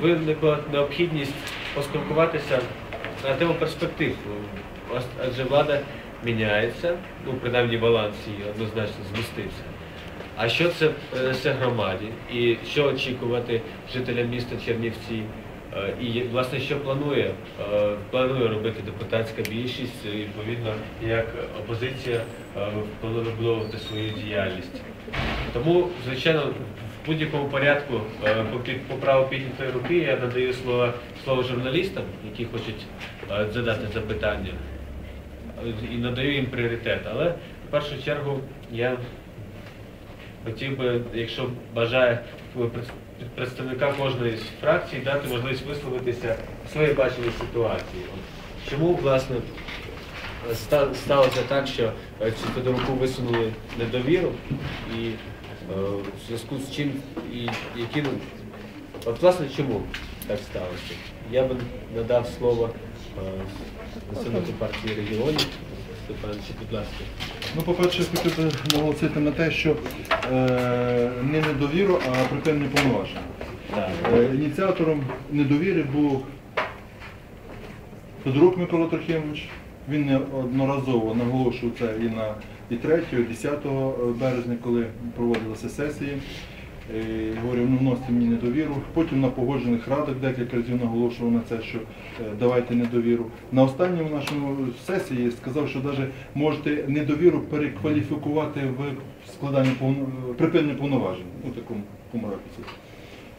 Виникла необхідність поспілкуватися на тему перспектив. Адже влада міняється, ну принаймні баланс її однозначно змістився. А що це принесе громаді? І що очікувати жителям міста Чернівці? Е, І власне що планує, е, планує робити депутатська більшість, і, відповідно, як опозиція е, планує вибудовувати свою діяльність. Тому, звичайно, в будь-якому порядку е, по, праву піднятої руки я надаю слово, слово журналістам, які хочуть е, задати запитання, е, і надаю їм пріоритет. Але в першу чергу я хотів би, якщо бажає представника кожної з фракцій, дати можливість висловитися своє бачення ситуації. Чому, власне, сталося так, що цю Федоруку висунули недовіру, і в зв'язку з чим і ну, от власне чому так сталося? Я би надав слово е, партії регіонів Степановичу, будь ласка. Ну, по-перше, я хотів би наголосити на те, що е, не недовіру, а припинення повноважень. Так. Е, ініціатором недовіри був Федорук Микола Трохимович. Він неодноразово наголошував це і на і 3, 10 березня, коли проводилися сесії. Е, Говорив, ну вносите мені недовіру. Потім на погоджених радах декілька разів наголошував на це, що е, давайте недовіру. На останньому нашому сесії сказав, що навіть можете недовіру перекваліфікувати в складання припинення повноважень у такому ракурсі.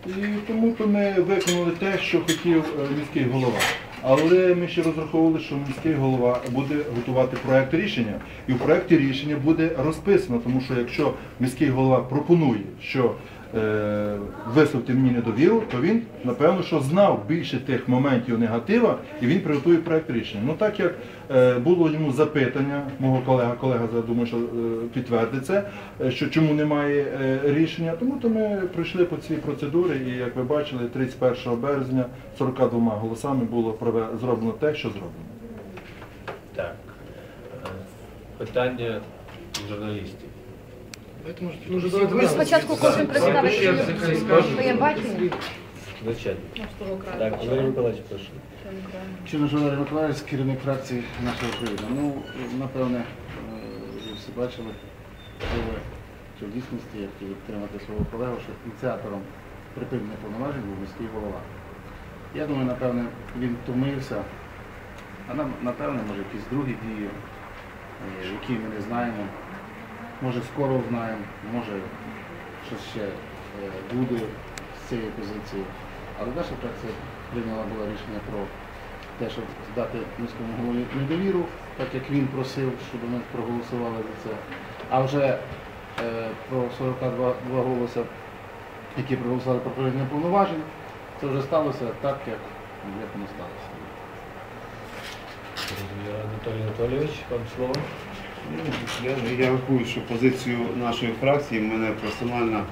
І тому то ми виконали те, що хотів е, міський голова. Але ми ще розраховували, що міський голова буде готувати проект рішення, і в проекті рішення буде розписано, тому що якщо міський голова пропонує, що е, висловити мені недовіру, то він, напевно, що знав більше тих моментів негатива, і він приготує проект рішення. Ну так як е, було йому запитання, мого колега, колега я думаю, що е, підтвердить це, що чому немає рішення, тому то ми пройшли по цій процедурі, і як ви бачили, 31 березня 42 голосами було зроблено те, що зроблено. Так. Питання журналістів. Ми спочатку кожен представить своє бачення. Звичайно. Так, Валерій Миколаївич, прошу. Жоларій Миколаївич, керівник фракції нашого Україна. Ну, напевне, е, ви всі бачили, що в дійсності, як і підтримати свого колегу, що ініціатором припинення повноважень був міський голова. Я думаю, напевне, він втомився, а нам, напевне, може, якісь другі дії, е, які ми не знаємо. Може, скоро знаємо, може, щось ще е, буде з цієї позиції. Але наша фракція прийняла була рішення про те, щоб здати міському голові недовіру, так як він просив, щоб ми проголосували за це. А вже е, про 42 голоси, які проголосували про проведення повноважень, це вже сталося так, як воно сталося. Анатолій Анатолійович, вам слово. Ну, Я, рахую, що позицію нашої фракції мене персонально е,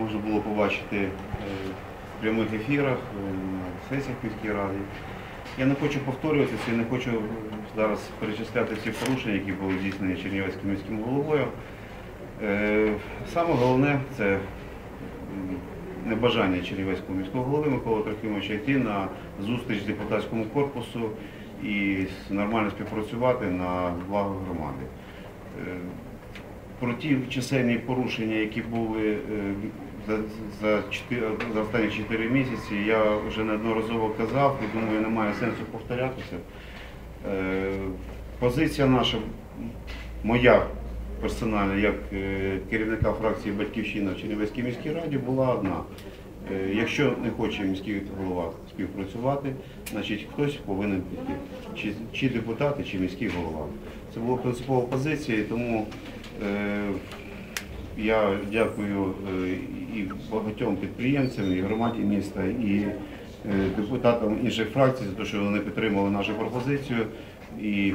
можна було побачити е, в прямих ефірах, е, на сесіях міської ради. Я не хочу повторюватися, я не хочу зараз перечисляти всі порушення, які були здійснені Чернівецьким міським головою. Саме головне це небажання Чернівецького міського голови Миколи Трохимовича йти на зустріч депутатському корпусу і нормально співпрацювати на благо громади. Е, Про ті чисельні порушення, які були е, за, за, чотири- за останні 4 місяці, я вже неодноразово казав і думаю, немає сенсу повторятися. Е, Позиція наша, моя персональна, як керівника фракції Батьківщина в Чернівецькій міській раді, була одна. Е, Якщо не хоче міський голова співпрацювати, значить хтось повинен піти. Чи, чи депутати, чи міський голова. Це була принципова позиція, тому е, я дякую е, і багатьом підприємцям, і громаді міста, і е, депутатам інших фракцій за те, що вони підтримали нашу пропозицію і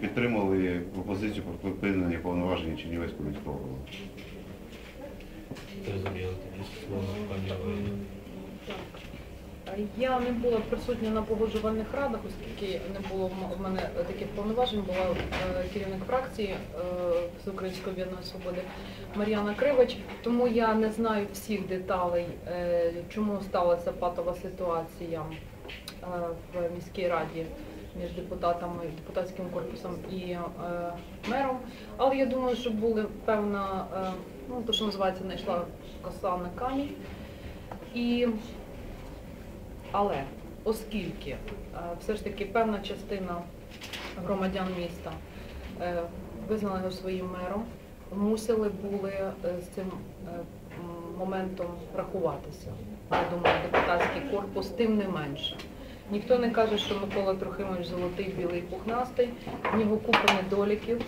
підтримали пропозицію про припинення повноважень Чернівецького міського голови. Зрозуміло. Я не була присутня на погоджувальних радах, оскільки не було в мене таких повноважень. Була е, керівник фракції е, Всеукраїнської об'єднаної свободи Мар'яна Кривич. Тому я не знаю всіх деталей, е, чому сталася патова ситуація в міській раді між депутатами, депутатським корпусом і мером. Але я думаю, що були певна, ну то, що називається, знайшла коса на камінь. І але оскільки е, все ж таки певна частина громадян міста е, визнала його своїм мером, мусили були е, з цим моментом рахуватися. Я думаю, депутатський корпус тим не менше. Ніхто не каже, що Микола Трохимович золотий, білий, пухнастий, в нього купа недоліків.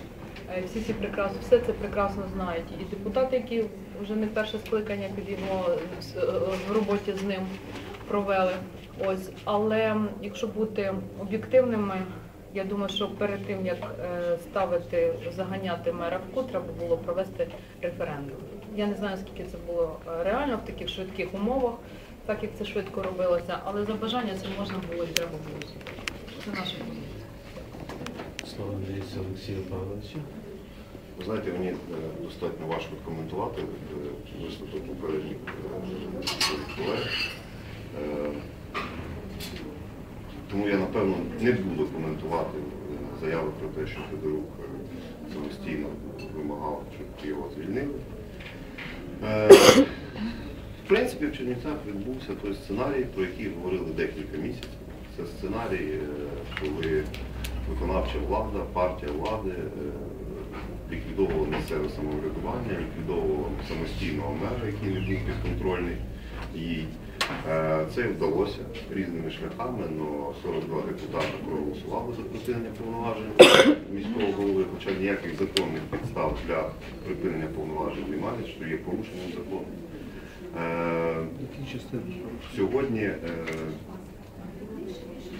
Е, Всі ці прекрасно, все це прекрасно знають. І депутати, які вже не перше скликання під його е, в роботі з ним провели. Ось, але якщо бути об'єктивними, я думаю, що перед тим як е, ставити, заганяти мера в кут, треба було провести референдум. Я не знаю, скільки це було е, реально в таких швидких умовах, так як це швидко робилося, але за бажання це можна було і треба було. Це наша позиція. Слово надається Олексію Павловичу. Ви знаєте, мені е, достатньо важко коментувати е, виступи попередніх е, колег. Тому я, напевно, не буду коментувати заяви про те, що Федорук самостійно вимагав, щоб його звільнили. В принципі, в Чернівцях відбувся той сценарій, про який говорили декілька місяців. Це сценарій, коли виконавча влада, партія влади е, ліквідовувала місцеве самоврядування, ліквідовувала самостійного мера, який не був підконтрольний їй. Е, Це вдалося різними шляхами, але 42 депутати проголосували за припинення повноважень міського голови, хоча ніяких законних підстав для припинення повноважень немає, що є порушенням закону. Е, Сьогодні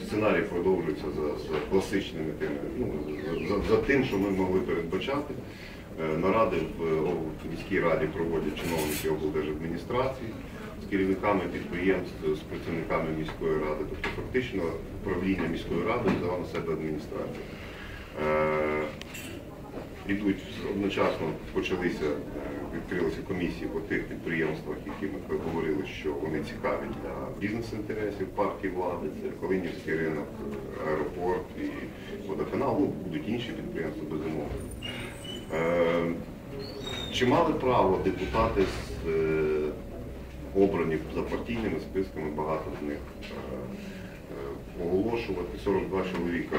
сценарій продовжується за, за класичними тими, ну, за, за тим, що ми могли передбачати. Е, Наради в, міській раді проводять чиновники облдержадміністрації з керівниками підприємств, з працівниками міської ради, тобто фактично управління міської ради взяло на себе адміністрацію. Е, Ідуть одночасно почалися, е, відкрилися комісії по тих підприємствах, які ми говорили, що вони цікаві для бізнес-інтересів партії влади. Це Калинівський ринок, аеропорт і водоканал. Ну, будуть інші підприємства, безумовно. Е, Чи мали право депутати з е, обрані за партійними списками, багато з них е, оголошувати 42 чоловіка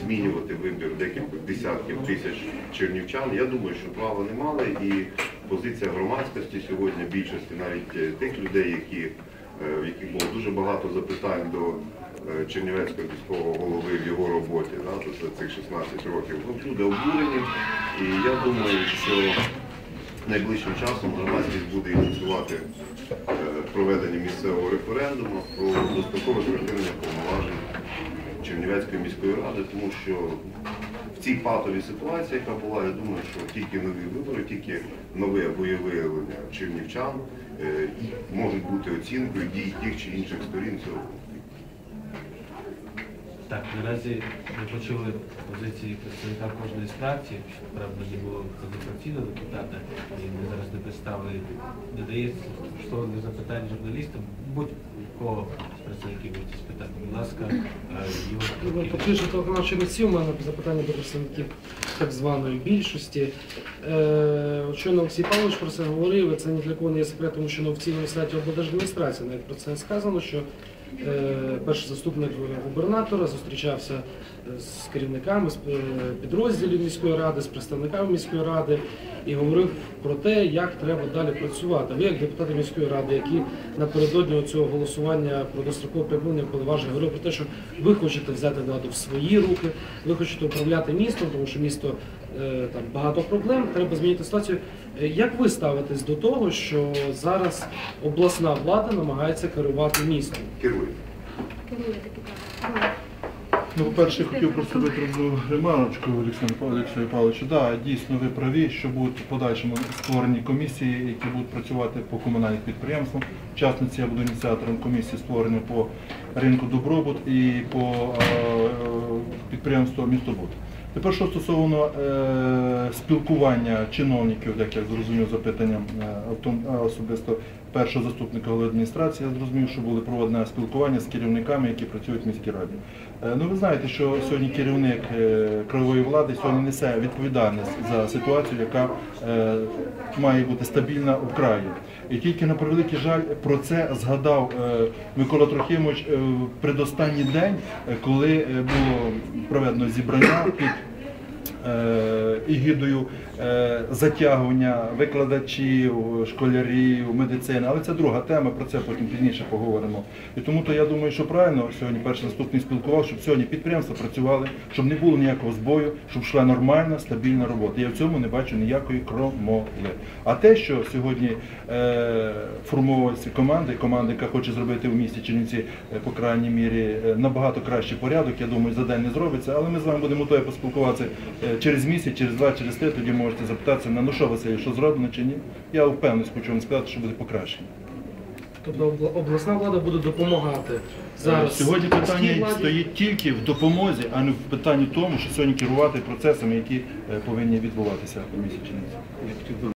змінювати вибір декількох десятків тисяч чернівчан. Я думаю, що права не мали, і позиція громадськості сьогодні, більшості навіть е, тих людей, які, е, в яких було дуже багато запитань до е, Чернівецького міського голови в його роботі да, за цих 16 років. Ну, люди обурені, і я думаю, що найближчим часом громадськість буде ініціювати проведення місцевого референдуму про дострокове припинення повноважень Чернівецької міської ради, тому що в цій патовій ситуації, яка була, я думаю, що тільки нові вибори, тільки нове виявлення чернівчан е, можуть бути оцінкою дій тих чи інших сторін цього. Так, наразі ми почули позиції представника кожної з фракцій, правда, не було позафракційного депутата, і ми зараз не представили, не дається слово для запитань журналістам. Будь-кого з представників будуть спитати. Будь ласка, Ігор. Фактично телеканал Чернівці, у мене запитання до представників так званої більшості. Е, щойно Олексій Павлович про це говорив, і це ні для кого не є секретом, що на офіційному сайті облдержадміністрації навіть про це сказано, що перший заступник губернатора зустрічався з керівниками з е, підрозділів міської ради, з представниками міської ради і говорив про те, як треба далі працювати. Ви, як депутати міської ради, які напередодні цього голосування про дострокове припинення повноважень говорили про те, що ви хочете взяти владу в свої руки, ви хочете управляти містом, тому що місто е, там багато проблем, треба змінити ситуацію. Е, Як ви ставитесь до того, що зараз обласна влада намагається керувати містом? Керує. Керує таки так. Ну, по-перше, хотів просто витратну ремарочку Олексію Павловичу. Да, дійсно, ви праві, що будуть в подальшому створені комісії, які будуть працювати по комунальних підприємствах. В частності я буду ініціатором комісії створення по ринку добробут і по е, підприємству містобут. Тепер, що стосовно е, спілкування чиновників, як я зрозумів запитанням е, особисто першого заступника голови адміністрації, я зрозумів, що були проведені спілкування з керівниками, які працюють в міській раді. Е, ну ви знаєте, що сьогодні керівник правової краєвої влади сьогодні несе відповідальність за ситуацію, яка е, має бути стабільна в краї. І тільки на превеликий жаль про це згадав е, Микола Трохимович е, в предостанній день, е, коли е, було проведено зібрання під е, егідою е, затягування викладачів, школярів, медицини. Але це друга тема, про це потім пізніше поговоримо. І тому то я думаю, що правильно сьогодні перший заступник спілкував, щоб сьогодні підприємства працювали, щоб не було ніякого збою, щоб йшла нормальна, стабільна робота. Я в цьому не бачу ніякої кромоли. А те, що сьогодні е, формується команда, і яка хоче зробити в місті Чернівці, е, по крайній мірі, е, набагато кращий порядок, я думаю, за день не зробиться, але ми з вами будемо готові поспілкуватися е, через місяць, через два, через три, тоді можете запитатися на ну що Василь, що зроблено чи ні. Я впевнений, хочу вам сказати, що буде покращення. Тобто обласна влада буде допомагати зараз. Сьогодні питання стоїть тільки в допомозі, а не в питанні тому, що сьогодні керувати процесами, які е, повинні відбуватися по місті Чернівці.